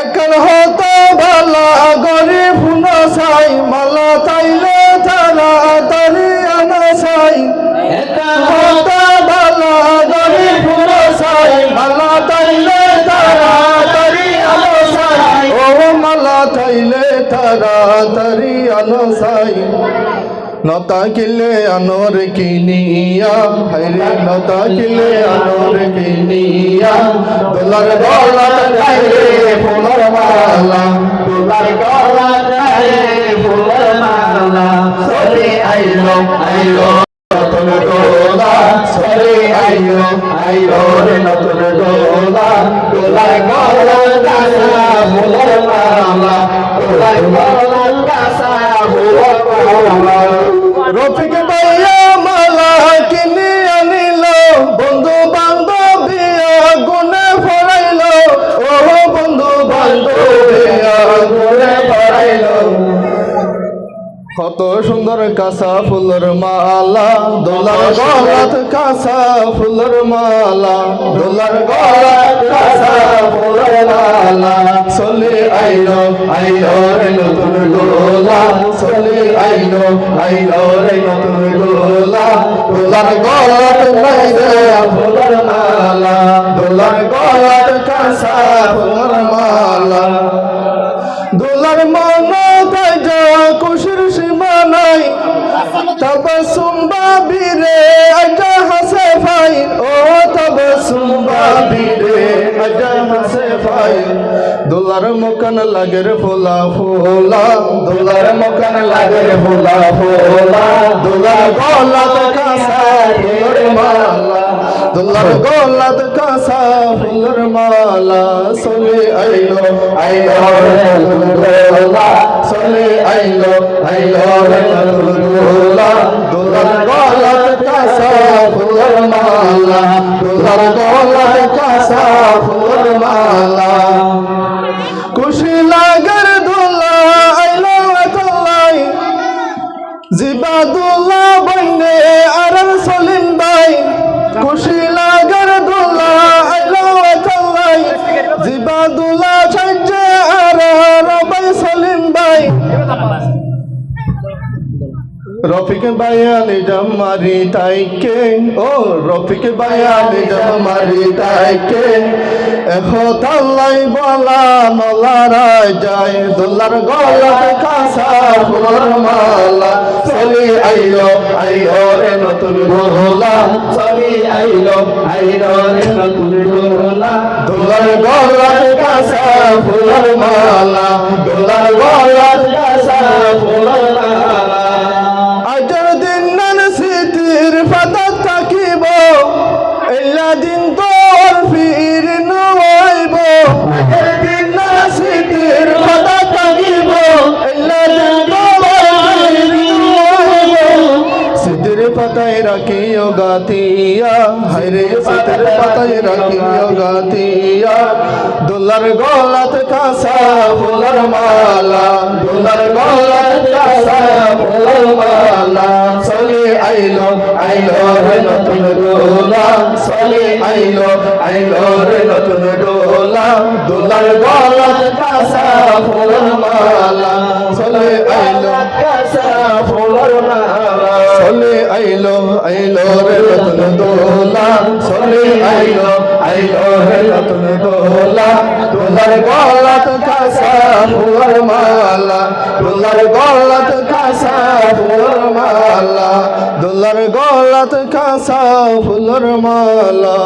এখন হতো ভালা গরিব সাই মালা তাইলে তারা তারি আনা সাই এটা হতো ভালা গরিব সাই মালা তাইলে তারা তারি আনা সাই ও মালা তাইলে তারা তারি আনা সাই নতা কিলে আনোর কিনিয়া হাইরে নতা কিলে আনোর কিনিয়া দোলার গলা রে ফুলের মালা, দোলার গলা নাই রে ফুলের মালা, সরে আইলো আইলো, নতুন দোলা, সরে আইলো আইলো রে নতুন দোলা, দোলার গলা কাসা ফুলের মালা, দোলার গলা কাসা ফুলের মালা। রফিক ভাইয়া মালা কিনে আনিল বন্ধু বান্ধবী গুনে ফরাইল ও বন্ধু বান্ধবী গুনে ফরাইল কত সুন্দর কাঁসা ফুলের মালা, দোলার গলাত কাঁসা ফুলের মালা, দোলার গলাত কাঁসা ফুলের মালা। চলে আইলো আইলো নতুন চলে আইলো আইলো রে নতুন দোলা দোলার গলাত নাই রে ফুলের মালা দোলার গলাত কাঁচা ফুলের মালা। দোলার মনে তাজা খুশির সীমা নাই তাবাসুম বাবিরে আজা হাসে ফাই ও তাবাসুম বাবিরে আজা হাসে ফাই দোলার মকান লাগের ফোলা ফোলা, দোলার মকান লাগের ফোলা ফোলা, দোলার গলাত কাসা ফুলের মালা, দোলার গলাত কাসা ফুলের মালা সলে আইলো আইলো রে দোলা সলে আইলো আইলো রে দোলা দোলার গলাত কাসা ফুলের মালা, দোলার গলাত কাসা ফুলের মালা জিবাদুল্লাহ বন্যে আর সলিম ভাই খুশি রফিক ভাইয়া নিজাম মারি তাইকে। ও রফিক ভাইয়া নিজাম মারি তাইকে। এহতাল্লাই বলা নলারায় যায় দোলার গলাতে কাঁসা ফুলর মালা। চলি আইলো আইলো রে নতুন গোলা। সরি আইলো আইলো রে নতুন দোলা দোলার গলাতে কাঁসা ফুলর মালা। দোলার গাতিয়া হাইরে সিদ্ধির পাতায় রাখিও গাতিয়া। দোলার গলাত কাঁসা ফুলার মালা, দোলার গলাত কাঁসা ফুলার মালা। চলে আইলো আইলো রে নতুন দোলা। চলে আইলো আইলো রে নতুন দোলা। দোলার গলাত কাঁসা ফুলার মালা। আইলো আইলো রে নতুন দোলা দোলার গলাত কাসা ফুলার মালা। দোলার গলাত কাসা ফুলার মালা। দুলার গলাত কাঁসা ফুলর মালা।